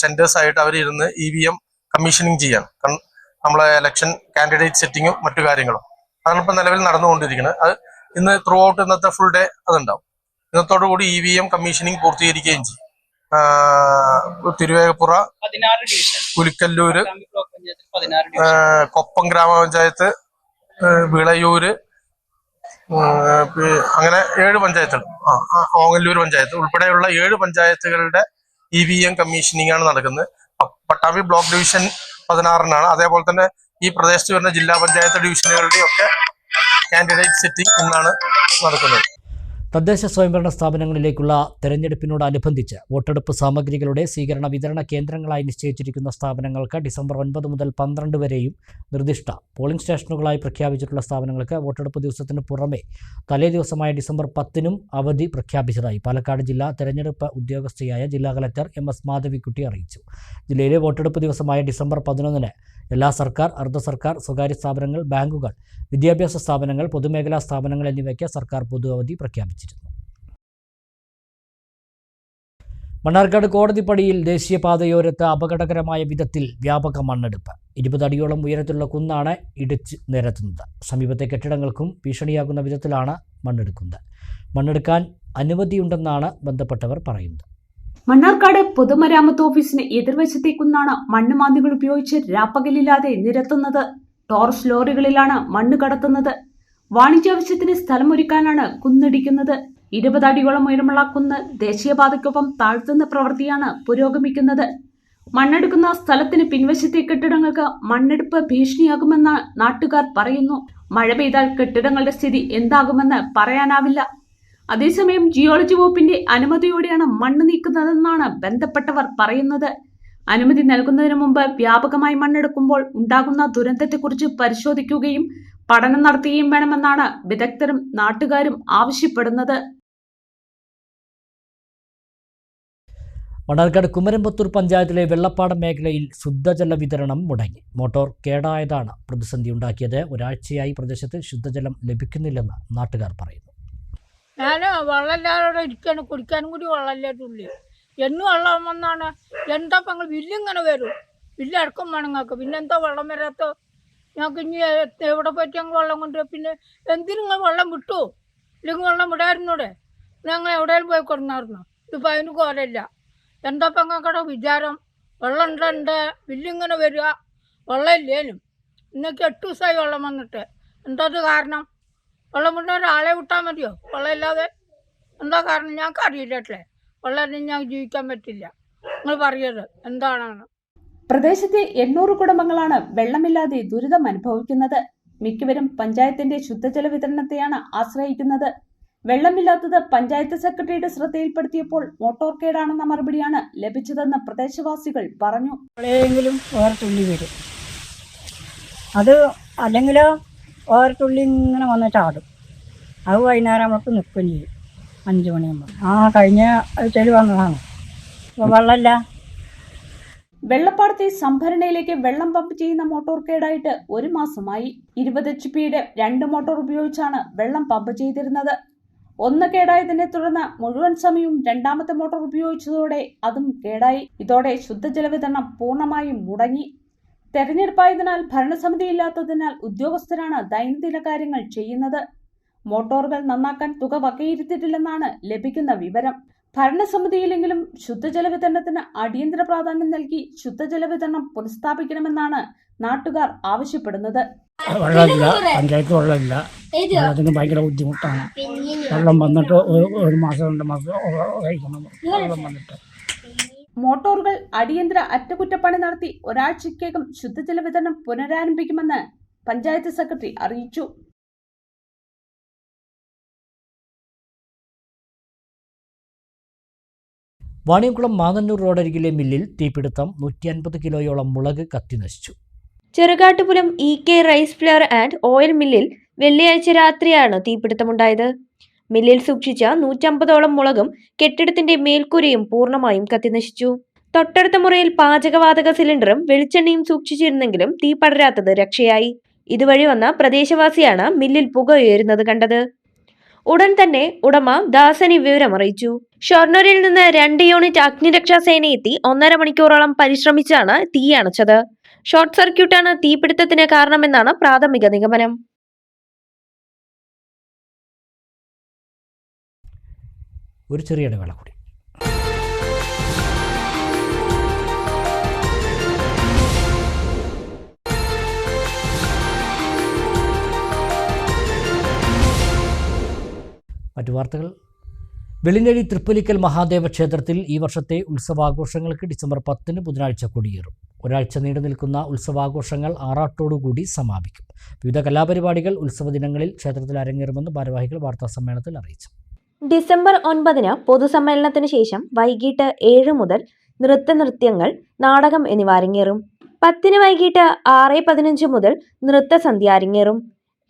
സെന്റേഴ്സ് ആയിട്ട് അവരിരുന്ന് ഇ വി എം കമ്മീഷനിങ് ചെയ്യാൻ നമ്മളെ ഇലക്ഷൻ കാൻഡിഡേറ്റ് സെറ്റിങ്ങും മറ്റു കാര്യങ്ങളും. അതാണ് ഇപ്പം നിലവിൽ നടന്നുകൊണ്ടിരിക്കുന്നത്. അത് ഇന്ന് ത്രൂ ഔട്ട് ഇന്നത്തെ ഫുൾ ഡേ അതുണ്ടാവും. ഇന്നത്തോടു കൂടി ഇ വി എം കമ്മീഷനിങ് പൂർത്തീകരിക്കുകയും ചെയ്യും. തിരുവേഗപ്പുറ ഡിവിഷൻ കൊപ്പം ഗ്രാമപഞ്ചായത്ത് വിളയൂര് അങ്ങനെ ഏഴ് പഞ്ചായത്തുകൾ. ആ ഓങ്ങല്ലൂർ പഞ്ചായത്ത്. ഉൾപ്പെടെയുള്ള ഏഴ് പഞ്ചായത്തുകളുടെ ഇ വി എം കമ്മീഷനിങ് ആണ് നടക്കുന്നത്. പട്ടാമ്പി ബ്ലോക്ക് ഡിവിഷൻ പതിനാറിനാണ്. അതേപോലെ തന്നെ ഈ പ്രദേശത്ത് വരുന്ന ജില്ലാ പഞ്ചായത്ത് ഡിവിഷനുകളുടെയും ഒക്കെ കാൻഡിഡേറ്റ് സെറ്റിംഗ് ഇന്നാണ് നടക്കുന്നത്. തദ്ദേശ സ്വയംഭരണ സ്ഥാപനങ്ങളിലേക്കുള്ള തെരഞ്ഞെടുപ്പിനോടനുബന്ധിച്ച് വോട്ടെടുപ്പ് സാമഗ്രികളുടെ സ്വീകരണ വിതരണ കേന്ദ്രങ്ങളായി നിശ്ചയിച്ചിരിക്കുന്ന സ്ഥാപനങ്ങൾക്ക് ഡിസംബർ ഒൻപത് മുതൽ പന്ത്രണ്ട് വരെയും നിർദ്ദിഷ്ട പോളിംഗ് സ്റ്റേഷനുകളായി പ്രഖ്യാപിച്ചിട്ടുള്ള സ്ഥാപനങ്ങൾക്ക് വോട്ടെടുപ്പ് ദിവസത്തിന് പുറമെ തലേ ദിവസമായ ഡിസംബർ പത്തിനും അവധി പ്രഖ്യാപിച്ചതായി പാലക്കാട് ജില്ലാ തെരഞ്ഞെടുപ്പ് ഉദ്യോഗസ്ഥയായ ജില്ലാ കലക്ടർ എം എസ് മാധവിക്കുട്ടി അറിയിച്ചു. ജില്ലയിലെ വോട്ടെടുപ്പ് ദിവസമായ ഡിസംബർ പതിനൊന്നിന് എല്ലാ സർക്കാർ അർദ്ധ സർക്കാർ സ്വകാര്യ സ്ഥാപനങ്ങൾ ബാങ്കുകൾ വിദ്യാഭ്യാസ സ്ഥാപനങ്ങൾ പൊതുമേഖലാ സ്ഥാപനങ്ങൾ എന്നിവയ്ക്ക് സർക്കാർ പൊതു അവധി പ്രഖ്യാപിച്ചിരുന്നു. മണ്ണാർക്കാട് കോടതിപ്പടിയിൽ ദേശീയപാതയോരത്ത് അപകടകരമായ വിധത്തിൽ വ്യാപക മണ്ണെടുപ്പ്. ഇരുപതടിയോളം ഉയരത്തിലുള്ള കുന്നാണ് ഇടിച്ച് നിരത്തുന്നത്. സമീപത്തെ കെട്ടിടങ്ങൾക്കും ഭീഷണിയാകുന്ന വിധത്തിലാണ് മണ്ണെടുക്കുന്നത്. മണ്ണെടുക്കാൻ അനുമതിയുണ്ടെന്നാണ് ബന്ധപ്പെട്ടവർ പറയുന്നത്. മണ്ണാർക്കാട് പൊതുമരാമത്ത് ഓഫീസിന് എതിർവശത്തേക്കുന്നാണ് മണ്ണ് മാന്തികൾ ഉപയോഗിച്ച് രാപ്പകലില്ലാതെ നിരത്തുന്നത്. ടോറസ് ലോറികളിലാണ് മണ്ണ് കടത്തുന്നത്. വാണിജ്യാവശ്യത്തിന് സ്ഥലമൊരുക്കാനാണ് കുന്നിടിക്കുന്നത്. ഇരുപത് അടിയോളം ഉയരമുള്ള കുന്ന് ദേശീയപാതയ്ക്കൊപ്പം താഴ്ത്തുന്ന പ്രവൃത്തിയാണ് പുരോഗമിക്കുന്നത്. മണ്ണെടുക്കുന്ന സ്ഥലത്തിന് പിൻവശത്തെ കെട്ടിടങ്ങൾക്ക് മണ്ണെടുപ്പ് ഭീഷണിയാകുമെന്ന് നാട്ടുകാർ പറയുന്നു. മഴ പെയ്താൽ കെട്ടിടങ്ങളുടെ സ്ഥിതി എന്താകുമെന്ന് പറയാനാവില്ല. അതേസമയം ജിയോളജി വകുപ്പിന്റെ അനുമതിയോടെയാണ് മണ്ണ് നീക്കുന്നതെന്നാണ് ബന്ധപ്പെട്ടവർ പറയുന്നത്. അനുമതി നൽകുന്നതിന് മുമ്പ് വ്യാപകമായി മണ്ണെടുക്കുമ്പോൾ ഉണ്ടാകുന്ന ദുരന്തത്തെക്കുറിച്ച് പരിശോധിക്കുകയും പഠനം നടത്തുകയും വേണമെന്നാണ് വിദഗ്ധരും നാട്ടുകാരും ആവശ്യപ്പെടുന്നത്. മണ്ണാർക്കാട് കുമരമ്പത്തൂർ പഞ്ചായത്തിലെ വെള്ളപ്പാടം മേഖലയിൽ ശുദ്ധജല വിതരണം മുടങ്ങി. മോട്ടോർ കേടായതാണ് പ്രതിസന്ധി ഉണ്ടാക്കിയത് ഒരാഴ്ചയായി പ്രദേശത്ത് ശുദ്ധജലം ലഭിക്കുന്നില്ലെന്ന് നാട്ടുകാർ പറയുന്നു. ഞാൻ വെള്ളമില്ലാതെ ഇരിക്കാണ്. കുടിക്കാനും കൂടി വെള്ളമില്ലാത്തുള്ളി എന്നും വെള്ളം വന്നാണ്. എന്താ പങ്ങൾ ബില്ലിങ്ങനെ വരും. ബില്ല് അടക്കം വേണം ഞങ്ങൾക്ക് പിന്നെ എന്താ വെള്ളം വരാത്ത? ഞങ്ങൾക്ക് ഇനി എവിടെ പറ്റി ഞങ്ങൾ വെള്ളം കൊണ്ടുവരും പിന്നെ എന്തിനും നിങ്ങൾ വെള്ളം വിട്ടു? ഇല്ലെങ്കിൽ വെള്ളം വിടായിരുന്നൂടെ ഞങ്ങൾ എവിടെയും പോയി കൊടുന്നായിരുന്നു ഇതിപ്പോൾ അതിന് കോലല്ല എന്താ പങ്ങക്കടെ വിചാരം? വെള്ളം ഉണ്ട് ബില്ലിങ്ങനെ വരിക വെള്ളം ഇല്ലേലും. ഇന്നൊക്കെ എട്ട് ദിവസമായി വെള്ളം വന്നിട്ട്. എന്താ അത് കാരണം? വെള്ളം കൊണ്ട് ഒരാളെ വിട്ടാൽ മതിയോ? വെള്ളം ഇല്ലാതെ എന്താ കാരണം? ഞങ്ങൾക്ക് അറിയില്ലട്ടെ വെള്ളം ഞാൻ ഞങ്ങൾക്ക് ജീവിക്കാൻ പറ്റില്ല. നിങ്ങൾ പറയരുത്. എന്താണെന്ന്. പ്രദേശത്തെ എണ്ണൂറ് കുടുംബങ്ങളാണ് വെള്ളമില്ലാതെ ദുരിതം അനുഭവിക്കുന്നത്. മിക്കവരും പഞ്ചായത്തിന്റെ ശുദ്ധജല വിതരണത്തെയാണ് ആശ്രയിക്കുന്നത്. വെള്ളമില്ലാത്തത് പഞ്ചായത്ത് സെക്രട്ടറിയുടെ ശ്രദ്ധയിൽപ്പെടുത്തിയപ്പോൾ മോട്ടോർ കേടാണെന്ന മറുപടിയാണ് ലഭിച്ചതെന്ന് പ്രദേശവാസികൾ പറഞ്ഞു. വേറെ തുള്ളി വരും. അത് അല്ലെങ്കിൽ വേറെ തുള്ളി ഇങ്ങനെ വന്ന് ചാടും അത് വൈകുന്നേരം നമുക്ക് നിൽക്കുകയും ചെയ്യും. അഞ്ച് മണിയാകുമ്പോൾ ആ കഴിഞ്ഞ ആഴ്ചയിൽ വന്നതാണ്. അപ്പോൾ വെള്ളമില്ല. വെള്ളപ്പാടത്തെ സംഭരണയിലേക്ക് വെള്ളം പമ്പ് ചെയ്യുന്ന മോട്ടോർ കേടായിട്ട് ഒരു മാസമായി. ഇരുപത് എച്ച് പിയുടെ രണ്ട് മോട്ടോർ ഉപയോഗിച്ചാണ് വെള്ളം പമ്പ് ചെയ്തിരുന്നത്. ഒന്ന് കേടായതിനെ തുടർന്ന് മുഴുവൻ സമയവും രണ്ടാമത്തെ മോട്ടോർ ഉപയോഗിച്ചതോടെ അതും കേടായി. ഇതോടെ ശുദ്ധജലവിതരണം പൂർണമായും മുടങ്ങി. തെരഞ്ഞെടുപ്പായതിനാൽ ഭരണസമിതി ഇല്ലാത്തതിനാൽ ഉദ്യോഗസ്ഥരാണ് ദൈനംദിന കാര്യങ്ങൾ ചെയ്യുന്നത്. മോട്ടോറുകൾ നന്നാക്കാൻ തുക വകയിരുത്തിയിട്ടില്ലെന്നാണ് ലഭിക്കുന്ന വിവരം. ഭരണസമിതിയിലെങ്കിലും ശുദ്ധജല വിതരണത്തിന് അടിയന്തര പ്രാധാന്യം നൽകി ശുദ്ധജല വിതരണം പുനഃസ്ഥാപിക്കണമെന്നാണ് നാട്ടുകാർ ആവശ്യപ്പെടുന്നത്. വെള്ളമില്ല പഞ്ചായത്ത് വെള്ളമില്ല. വെള്ളത്തിന് ഭയങ്കര ബുദ്ധിമുട്ടാണ്. വെള്ളം വന്നിട്ട് ഒരു ഒരു മാസം രണ്ട് മാസം കഴിക്കണം വെള്ളം വന്നിട്ട്. മോട്ടോറുകൾ അടിയന്തര അറ്റകുറ്റപ്പണി നടത്തി ഒരാഴ്ചയ്ക്കകം ശുദ്ധജല വിതരണം പുനരാരംഭിക്കുമെന്ന് പഞ്ചായത്ത് സെക്രട്ടറി അറിയിച്ചു. വാണിയംകുളം മാതന്നൂർ റോഡരികിലെ മില്ലിൽ തീപിടുത്തം നൂറ്റി അൻപത് കിലോയോളം മുളക് കത്തിനശിച്ചു Cherukattupulam E K rice flour and oil മില്ലിൽ വെള്ളിയാഴ്ച രാത്രിയാണ് തീപിടുത്തമുണ്ടായത്. മില്ലിൽ സൂക്ഷിച്ച നൂറ്റമ്പതോളം മുളകും കെട്ടിടത്തിന്റെ മേൽക്കൂരയും പൂർണമായും കത്തിനശിച്ചു. തൊട്ടടുത്ത മുറിയിൽ പാചകവാതക സിലിണ്ടറും വെളിച്ചെണ്ണയും സൂക്ഷിച്ചിരുന്നെങ്കിലും തീ പടരാത്തത് രക്ഷയായി. ഇതുവഴി വന്ന പ്രദേശവാസിയാണ് മില്ലിൽ പുക ഉയരുന്നത് കണ്ടത്. ഉടൻ തന്നെ ഉടമ ദാസനി വിവരം അറിയിച്ചു. ഷൊർണൂരിൽ നിന്ന് രണ്ട് യൂണിറ്റ് അഗ്നിരക്ഷാ സേന എത്തി ഒന്നര മണിക്കൂറോളം പരിശ്രമിച്ചാണ് തീ അണച്ചത്. ഷോർട്ട് സർക്യൂട്ടാണ് തീപിടുത്തത്തിന് കാരണമെന്നാണ് പ്രാഥമിക നിഗമനം. ഒരു ചെറിയ ഇടവേള കൂടി. മറ്റു വാർത്തകൾ. വെളിനഴി തൃപ്പലിക്കൽ മഹാദേവ ക്ഷേത്രത്തിൽ ഈ വർഷത്തെ ഉത്സവാഘോഷങ്ങൾക്ക് ഡിസംബർ പത്തിന് ബുധനാഴ്ച കൊടിയേറും. ഒരാഴ്ച നീണ്ടു നിൽക്കുന്ന ഉത്സവാഘോഷങ്ങൾ ആറാട്ടോടുകൂടി സമാപിക്കും. വിവിധ കലാപരിപാടികൾ ഉത്സവ ദിനങ്ങളിൽ ക്ഷേത്രത്തിൽ അരങ്ങേറുമെന്ന് ഭാരവാഹികൾ വാർത്താസമ്മേളനത്തിൽ അറിയിച്ചു. ഡിസംബർ ഒൻപതിന് പൊതുസമ്മേളനത്തിന് ശേഷം വൈകിട്ട് ഏഴ് മുതൽ നൃത്തനൃത്യങ്ങൾ നാടകം എന്നിവ അരങ്ങേറും. പത്തിന് വൈകിട്ട് ആറ് പതിനഞ്ച് മുതൽ നൃത്തസന്ധ്യ അരങ്ങേറും.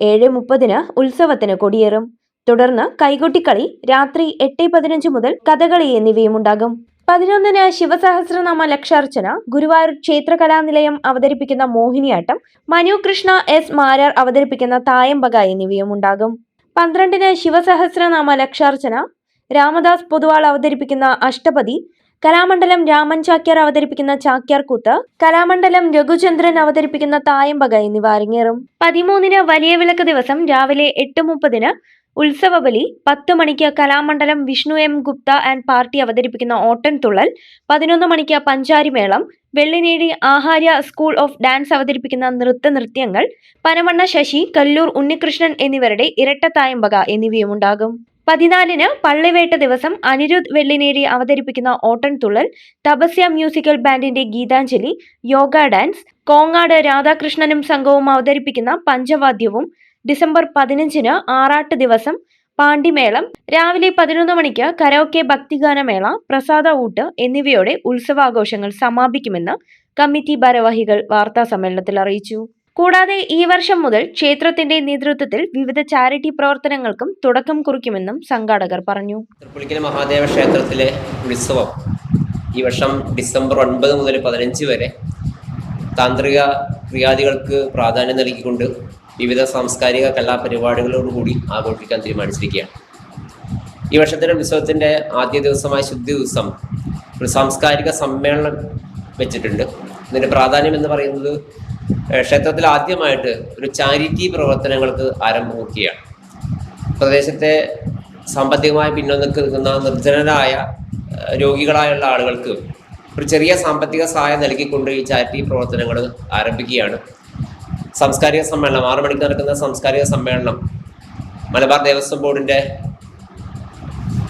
ഏഴ് മുപ്പതിന് ഉത്സവത്തിന് കൊടിയേറും. തുടർന്ന് കൈകൊട്ടിക്കളി രാത്രി എട്ട് പതിനഞ്ച് മുതൽ കഥകളി എന്നിവയും ഉണ്ടാകും. പതിനൊന്നിന് ശിവസഹസ്രനാമ ലക്ഷാർച്ചന ഗുരുവായൂർ ക്ഷേത്ര കലാനിലയം അവതരിപ്പിക്കുന്ന മോഹിനിയാട്ടം മനു കൃഷ്ണ എസ് മാരാർ അവതരിപ്പിക്കുന്ന തായമ്പക എന്നിവയും ഉണ്ടാകും. പന്ത്രണ്ടിന് ശിവസഹസ്രനാമ ലക്ഷാർച്ചന രാമദാസ് പൊതുവാൾ അവതരിപ്പിക്കുന്ന അഷ്ടപതി കലാമണ്ഡലം രാമൻ ചാക്യാർ അവതരിപ്പിക്കുന്ന ചാക്യാർ കൂത്ത് കലാമണ്ഡലം രഘുചന്ദ്രൻ അവതരിപ്പിക്കുന്ന തായമ്പക എന്നിവ അരങ്ങേറും. പതിമൂന്നിന് വലിയ വിളക്ക് ദിവസം രാവിലെ എട്ട് മുപ്പതിന് ഉത്സവബലി പത്ത് മണിക്ക് Kalamandalam Vishnu M Gupta and party അവതരിപ്പിക്കുന്ന ഓട്ടൻതുള്ളൽ പതിനൊന്ന് മണിക്ക് Pancharimelam Vellinezhi Aharya school of dance അവതരിപ്പിക്കുന്ന നൃത്ത നൃത്യങ്ങൾ പനമണ്ണ ശശി കല്ലൂർ ഉണ്ണികൃഷ്ണൻ എന്നിവരുടെ ഇരട്ടത്തായമ്പക എന്നിവയും ഉണ്ടാകും. പതിനാലിന് പള്ളിവേട്ട ദിവസം അനിരുദ്ധ് വെള്ളിനേടി അവതരിപ്പിക്കുന്ന ഓട്ടൻതുള്ളൽ തപസ്യ മ്യൂസിക്കൽ ബാൻഡിന്റെ ഗീതാഞ്ജലി യോഗ ഡാൻസ് കോങ്ങാട് രാധാകൃഷ്ണനും സംഘവും അവതരിപ്പിക്കുന്ന പഞ്ചവാദ്യവും ഡിസംബർ പതിനഞ്ചിന് ആറാട്ട് ദിവസം പാണ്ടിമേളം രാവിലെ പതിനൊന്ന് മണിക്ക് കരോക്കെ ഭക്തിഗാനമേള പ്രസാദ ഊട്ട് എന്നിവയോടെ ഉത്സവാഘോഷങ്ങൾ സമാപിക്കുമെന്ന് കമ്മിറ്റി ഭാരവാഹികൾ വാർത്താ സമ്മേളനത്തിൽ അറിയിച്ചു. കൂടാതെ ഈ വർഷം മുതൽ ക്ഷേത്രത്തിന്റെ നേതൃത്വത്തിൽ വിവിധ ചാരിറ്റി പ്രവർത്തനങ്ങൾക്കും തുടക്കം കുറിക്കുമെന്നും സംഘാടകർ പറഞ്ഞു. തൃപ്പുളിക്കൽ മഹാദേവ ക്ഷേത്രത്തിലെ ഉത്സവം ഈ വർഷം ഡിസംബർ ഒൻപത് മുതൽ പതിനഞ്ച് വരെ താന്ത്രിക ക്രിയാദികൾക്ക് പ്രാധാന്യം നൽകിക്കൊണ്ട് വിവിധ സാംസ്കാരിക കലാപരിപാടികളോടുകൂടി ആഘോഷിക്കാൻ തീരുമാനിച്ചിരിക്കുകയാണ്. ഈ വർഷത്തിലെ ഉത്സവത്തിന്റെ ആദ്യ ദിവസമായ ശുദ്ധി ദിവസം ഒരു സാംസ്കാരിക സമ്മേളനം വെച്ചിട്ടുണ്ട്. ഇതിന്റെ പ്രാധാന്യം എന്ന് പറയുന്നത് ക്ഷേത്രത്തിൽ ആദ്യമായിട്ട് ഒരു ചാരിറ്റി പ്രവർത്തനങ്ങൾക്ക് ആരംഭം പ്രദേശത്തെ സാമ്പത്തികമായി പിന്നോക്കം നിൽക്കുന്ന നിർജനരായ രോഗികളായുള്ള ആളുകൾക്ക് ഒരു ചെറിയ സാമ്പത്തിക സഹായം നൽകിക്കൊണ്ട് ഈ ചാരിറ്റി പ്രവർത്തനങ്ങൾ ആരംഭിക്കുകയാണ്. സാംസ്കാരിക സമ്മേളനം ആറു മണിക്ക് നടക്കുന്ന സാംസ്കാരിക സമ്മേളനം. മലബാർ ദേവസ്വം ബോർഡിന്റെ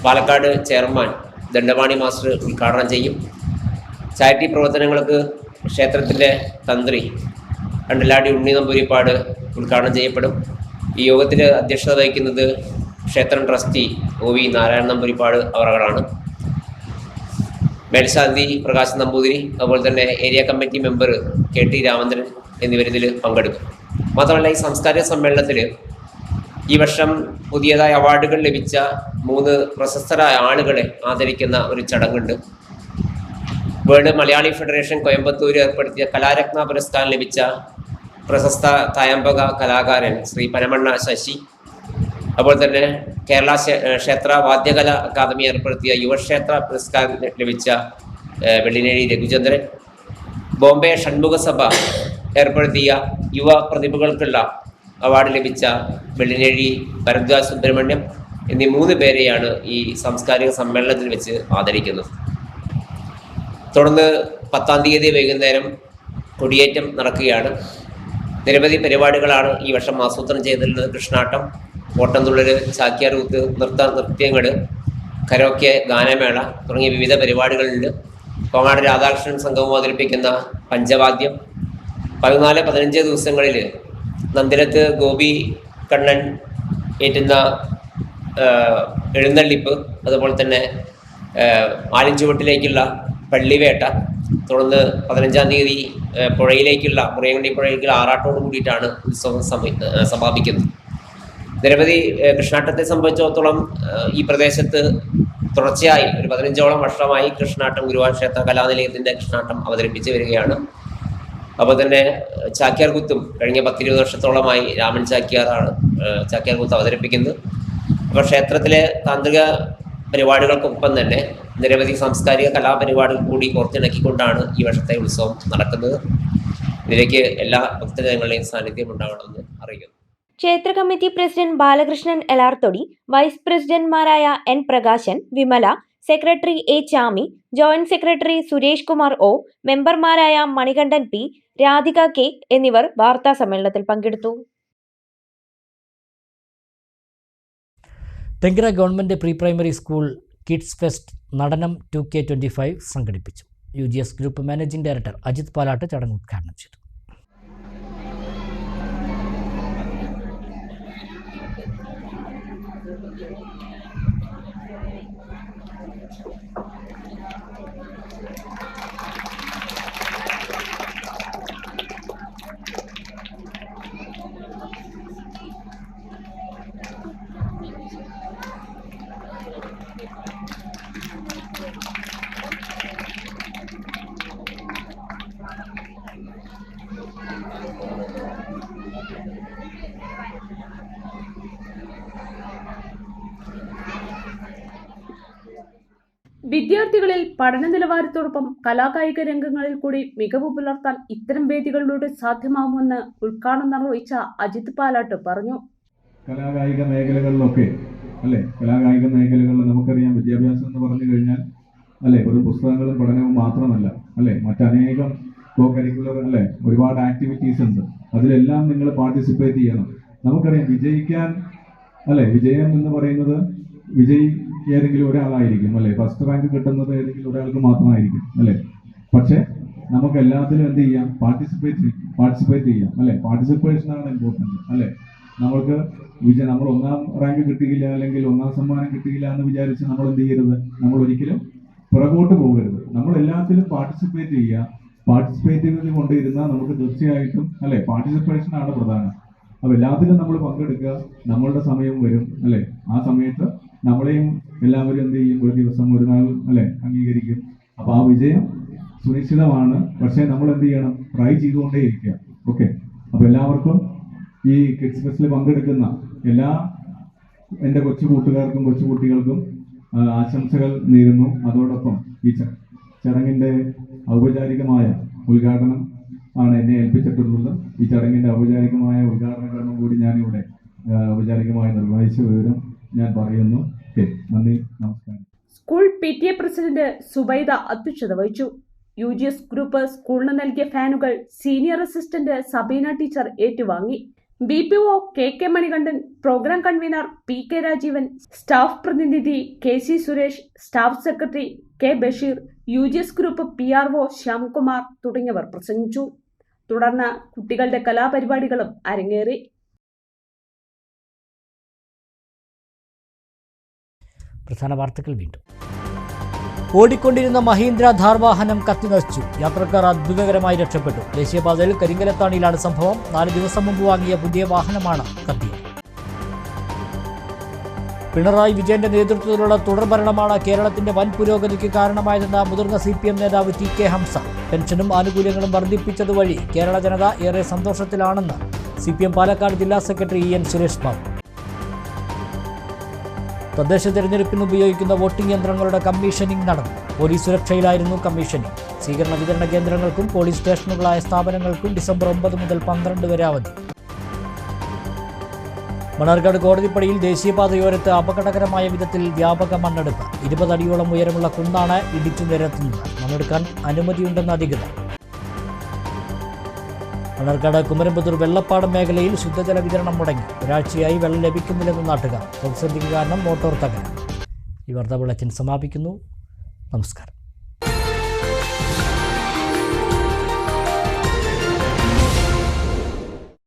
പാലക്കാട് ചെയർമാൻ ദണ്ഡവാണി മാസ്റ്റർ ഉദ്ഘാടനം ചെയ്യും. ചാരിറ്റി പ്രവർത്തനങ്ങൾക്ക് ക്ഷേത്രത്തിന്റെ തന്ത്രി കണ്ടലാടി ഉണ്ണി നമ്പൂരിപ്പാട് ഉദ്ഘാടനം ചെയ്യപ്പെടും. ഈ യോഗത്തിൽ അധ്യക്ഷത വഹിക്കുന്നത് ക്ഷേത്രം trustee O V Narayana Namboodiripad അവറുകളാണ്. മേൽശാന്തി പ്രകാശ് നമ്പൂതിരി അതുപോലെ തന്നെ area committee member K T Ramachandran എന്നിവരിതിൽ പങ്കെടുക്കും. മാത്രമല്ല ഈ സാംസ്കാരിക സമ്മേളനത്തിൽ ഈ വർഷം പുതിയതായി അവാർഡുകൾ ലഭിച്ച മൂന്ന് പ്രശസ്തരായ ആളുകളെ ആദരിക്കുന്ന ഒരു ചടങ്ങുണ്ട്. വേൾഡ് മലയാളി ഫെഡറേഷൻ കോയമ്പത്തൂർ ഏർപ്പെടുത്തിയ കലാരത്ന പുരസ്കാരം ലഭിച്ച പ്രശസ്ത തായമ്പക കലാകാരൻ ശ്രീ പനമണ്ണ ശശി. അതുപോലെ തന്നെ കേരള ക്ഷേത്ര വാദ്യകല അക്കാദമി ഏർപ്പെടുത്തിയ യുവക്ഷേത്ര പുരസ്കാരം ലഭിച്ച വെള്ളിനേഴി രഘുചന്ദ്രൻ. ബോംബെ ഷൺമുഖ സഭ ഏർപ്പെടുത്തിയ യുവ പ്രതിഭകൾക്കുള്ള അവാർഡ് ലഭിച്ച വെള്ളിനേഴി ഭരദ്വാജ് സുബ്രഹ്മണ്യം എന്നീ മൂന്ന് പേരെയാണ് ഈ സാംസ്കാരിക സമ്മേളനത്തിൽ വെച്ച് ആദരിക്കുന്നത്. തുടർന്ന് പത്താം തീയതി വൈകുന്നേരം കൊടിയേറ്റം നടക്കുകയാണ്. നിരവധി പരിപാടികളാണ് ഈ വർഷം ആസൂത്രണം ചെയ്തിട്ടുള്ളത്. കൃഷ്ണാട്ടം ഓട്ടംതുള്ളൽ ചാക്യാർകൂത്ത് നൃത്ത നൃത്യങ്ങൾ കരോക്കെ ഗാനമേള തുടങ്ങിയ വിവിധ പരിപാടികളുണ്ട് കോങ്ങാട് രാധാകൃഷ്ണൻ സംഘവും അവതരിപ്പിക്കുന്ന പഞ്ചവാദ്യം. പതിനാല് പതിനഞ്ച് ദിവസങ്ങളിൽ നന്ദിരത്ത് ഗോപി കണ്ണൻ ഏറ്റുന്ന എഴുന്നള്ളിപ്പ് അതുപോലെ തന്നെ ആലിഞ്ചുവട്ടിലേക്കുള്ള പള്ളിവേട്ട തുടർന്ന് പതിനഞ്ചാം തീയതി പുഴയിലേക്കുള്ള മുറിയങ്കണ്ടി പുഴയിലേക്കുള്ള ആറാട്ടോട് കൂടിയിട്ടാണ് ഉത്സവം സമി സമാപിക്കുന്നത്. നിരവധി കൃഷ്ണാട്ടത്തെ സംബന്ധിച്ചിടത്തോളം ഈ പ്രദേശത്ത് തുടർച്ചയായി ഒരു പതിനഞ്ചോളം വർഷമായി കൃഷ്ണാട്ടം ഗുരുവായൂർ ക്ഷേത്ര കലാനിലയത്തിന്റെ കൃഷ്ണാട്ടം അവതരിപ്പിച്ച് വരികയാണ്. അപ്പോൾ തന്നെ ചാക്യാർ കുത്തും കഴിഞ്ഞ പത്തിരുപത് വർഷത്തോളമായി രാമൻ ചാക്യാറാണ് ചാക്യാർ കുത്ത് അവതരിപ്പിക്കുന്നത്. അപ്പോൾ ക്ഷേത്രത്തിലെ താന്ത്രിക പരിപാടികൾക്കൊപ്പം തന്നെ നിരവധി സാംസ്കാരിക കലാപരിപാടികൾ കൂടി കോർത്തിണക്കിക്കൊണ്ടാണ് ഈ വർഷത്തെ ഉത്സവം നടക്കുന്നത്. ഇതിലേക്ക് എല്ലാ ഭക്തജനങ്ങളുടെയും സാന്നിധ്യം ഉണ്ടാവണമെന്ന് അറിയിക്കുന്നു ക്ഷേത്ര committee president Balakrishnan Elarthodi vice പ്രസിഡന്റ്മാരായ N Prakashan Vimala secretary A Chami joint secretary Suresh Kumar O മെമ്പർമാരായ മണികണ്ഠൻ പി രാധിക കെ എന്നിവർ വാർത്താ സമ്മേളനത്തിൽ പങ്കെടുത്തു. Thenkara government pre primary school kids fest Nadanam two K twenty five സംഘടിപ്പിച്ചു. U G S group managing director Ajith Palatt ചടങ്ങ് ഉദ്ഘാടനം ചെയ്തു. വിദ്യാർത്ഥികളിൽ പഠന നിലവാരത്തോടൊപ്പം കലാകായിക രംഗങ്ങളിൽ കൂടി മികവ് പുലർത്താൻ ഇത്തരം വേദികളിലൂടെ സാധ്യമാകുമെന്ന് ഉദ്ഘാടനം നിർവഹിച്ച അജിത് പാലാട്ട് പറഞ്ഞു. കലാകായിക മേഖലകളിലൊക്കെ അല്ലെ? കലാകായിക മേഖലകളിൽ നമുക്കറിയാം വിദ്യാഭ്യാസം എന്ന് പറഞ്ഞു കഴിഞ്ഞാൽ അല്ലെ? ഒരു പുസ്തകങ്ങളും പഠനവും മാത്രമല്ല അല്ലെ? മറ്റനേകം കോ കരിക്കുലർ അല്ലെ? ഒരുപാട് ആക്ടിവിറ്റീസ് ഉണ്ട്. അതിലെല്ലാം നിങ്ങൾ പാർട്ടിസിപ്പേറ്റ് ചെയ്യണം. നമുക്കറിയാം വിജയിക്കാൻ അല്ലെ? വിജയം എന്ന് പറയുന്നത് വിജയി ഏതെങ്കിലും ഒരാളായിരിക്കും അല്ലെ? ഫസ്റ്റ് റാങ്ക് കിട്ടുന്നത് ഏതെങ്കിലും ഒരാൾക്ക് മാത്രമായിരിക്കും അല്ലെ? പക്ഷേ നമുക്ക് എല്ലാത്തിലും എന്ത് ചെയ്യാം? പാർട്ടിസിപ്പേറ്റ് പാർട്ടിസിപ്പേറ്റ് ചെയ്യാം അല്ലെ? പാർട്ടിസിപ്പേഷൻ ആണ് ഇമ്പോർട്ടന്റ് അല്ലെ? നമ്മൾക്ക് വിജയം നമ്മൾ ഒന്നാം റാങ്ക് കിട്ടിയില്ല അല്ലെങ്കിൽ ഒന്നാം സമ്മാനം കിട്ടിയില്ല എന്ന് വിചാരിച്ച് നമ്മൾ എന്ത് ചെയ്യരുത്? നമ്മൾ ഒരിക്കലും പുറകോട്ട് പോകരുത്. നമ്മൾ എല്ലാത്തിലും പാർട്ടിസിപ്പേറ്റ് ചെയ്യുക. പാർട്ടിസിപ്പേറ്റ് ചെയ്ത് കൊണ്ടിരുന്നാൽ നമുക്ക് തീർച്ചയായിട്ടും അല്ലെ? പാർട്ടിസിപ്പേഷൻ ആണ് പ്രധാനം. അപ്പൊ എല്ലാത്തിലും നമ്മൾ പങ്കെടുക്കുക. നമ്മളുടെ സമയം വരും അല്ലെ? ആ സമയത്ത് നമ്മളെയും എല്ലാവരും എന്ത് ചെയ്യും? ഒരു ദിവസം ഒരു നാൾ അല്ലെ? അംഗീകരിക്കും. അപ്പൊ ആ വിജയം സുനിശ്ചിതമാണ്. പക്ഷേ നമ്മൾ എന്ത് ചെയ്യണം? ട്രൈ ചെയ്തുകൊണ്ടേ ഇരിക്കുക ഓക്കെ അപ്പൊ എല്ലാവർക്കും ഈ കിഡ്സ് ഫെസ്റ്റിൽ പങ്കെടുക്കുന്ന എല്ലാ എന്റെ കൊച്ചു കൂട്ടുകാർക്കും കൊച്ചു കുട്ടികൾക്കും ആശംസകൾ നേരുന്നു. അതോടൊപ്പം ഈ ചടങ്ങിന്റെ ഔപചാരികമായ ഉദ്ഘാടനം ആണ് എന്നെ ഏൽപ്പിച്ചിട്ടുള്ളത്. ഈ ചടങ്ങിന്റെ ഔപചാരികമായ ഉദ്ഘാടന കർമ്മം കൂടി ഞാനിവിടെ ഔപചാരികമായി നിർവഹിച്ച വിവരം ഞാൻ പറയുന്നു. നന്ദി നമസ്കാരം. School P T A president Subaida അധ്യക്ഷത വഹിച്ചു. യു ജി എസ് ഗ്രൂപ്പ് സ്കൂളിന് നൽകിയ ഫാനുകൾ സീനിയർ അസിസ്റ്റന്റ് സബീന ടീച്ചർ ഏറ്റുവാങ്ങി. B P O K K Manikandan programme convener P K Rajeevan staff പ്രതിനിധി K C Suresh staff secretary K Basheer U G S group P R O Shyamkumar തുടങ്ങിയവർ പ്രസംഗിച്ചു. തുടർന്ന് കുട്ടികളുടെ കലാപരിപാടികളും അരങ്ങേറി. പ്രധാന വാർത്തകൾ വീണ്ടും. ഓടിക്കൊണ്ടിരുന്ന മഹീന്ദ്ര ധാർവാഹനം കത്തിനശിച്ചു. യാത്രക്കാർ അത്ഭുതകരമായി രക്ഷപ്പെട്ടു. ദേശീയപാതയിൽ കരിങ്കലത്താണിയിലാണ് സംഭവം. നാല് ദിവസം മുമ്പ് വാങ്ങിയ പുതിയ വാഹനമാണ് കത്തിയത്. പിണറായി വിജയന്റെ നേതൃത്വത്തിലുള്ള തുടർഭരണമാണ് കേരളത്തിന്റെ വൻ പുരോഗതിക്ക് കാരണമായതെന്ന മുതിർന്ന സി പി എം നേതാവ് ടി കെ ഹംസ. പെൻഷനും ആനുകൂല്യങ്ങളും വർദ്ധിപ്പിച്ചതുവഴി കേരള ജനത ഏറെ സന്തോഷത്തിലാണെന്ന് സി പി എം പാലക്കാട് ജില്ലാ secretary E N Suresh Babu തദ്ദേശ തെരഞ്ഞെടുപ്പിന് ഉപയോഗിക്കുന്ന വോട്ടിംഗ് യന്ത്രങ്ങളുടെ കമ്മീഷനിംഗ് നടന്നു. പോലീസ് സുരക്ഷയിലായിരുന്നു കമ്മീഷനിംഗ്. സ്വീകരണ വിതരണ കേന്ദ്രങ്ങൾക്കും പോലീസ് സ്റ്റേഷനുകളായ സ്ഥാപനങ്ങൾക്കും ഡിസംബർ ഒമ്പത് മുതൽ പന്ത്രണ്ട് വരെ അവധി. മണർഗഡ് കോടതിപ്പടിയിൽ ദേശീയപാതയോരത്ത് അപകടകരമായ വിധത്തിൽ വ്യാപക മണ്ണെടുപ്പ്. ഇരുപതടിയോളം ഉയരമുള്ള കുന്നാണ് ഇടിച്ചു നിരത്തുന്നത്. മണ്ണെടുക്കാൻ അനുമതിയുണ്ടെന്ന് അധികൃതർ. മണർക്കാട് കുമരമ്പത്തൂർ വെള്ളപ്പാടം മേഖലയിൽ ശുദ്ധജല വിതരണം മുടങ്ങി. ഒരാഴ്ചയായി വെള്ളം ലഭിക്കുന്നില്ലെന്ന് നാട്ടുകാർ. പ്രതിസന്ധിക്ക് കാരണം മോട്ടോർ തകരാർ. ഈ വാർത്താ ബുള്ളറ്റിൻ സമാപിക്കുന്നു. നമസ്കാരം.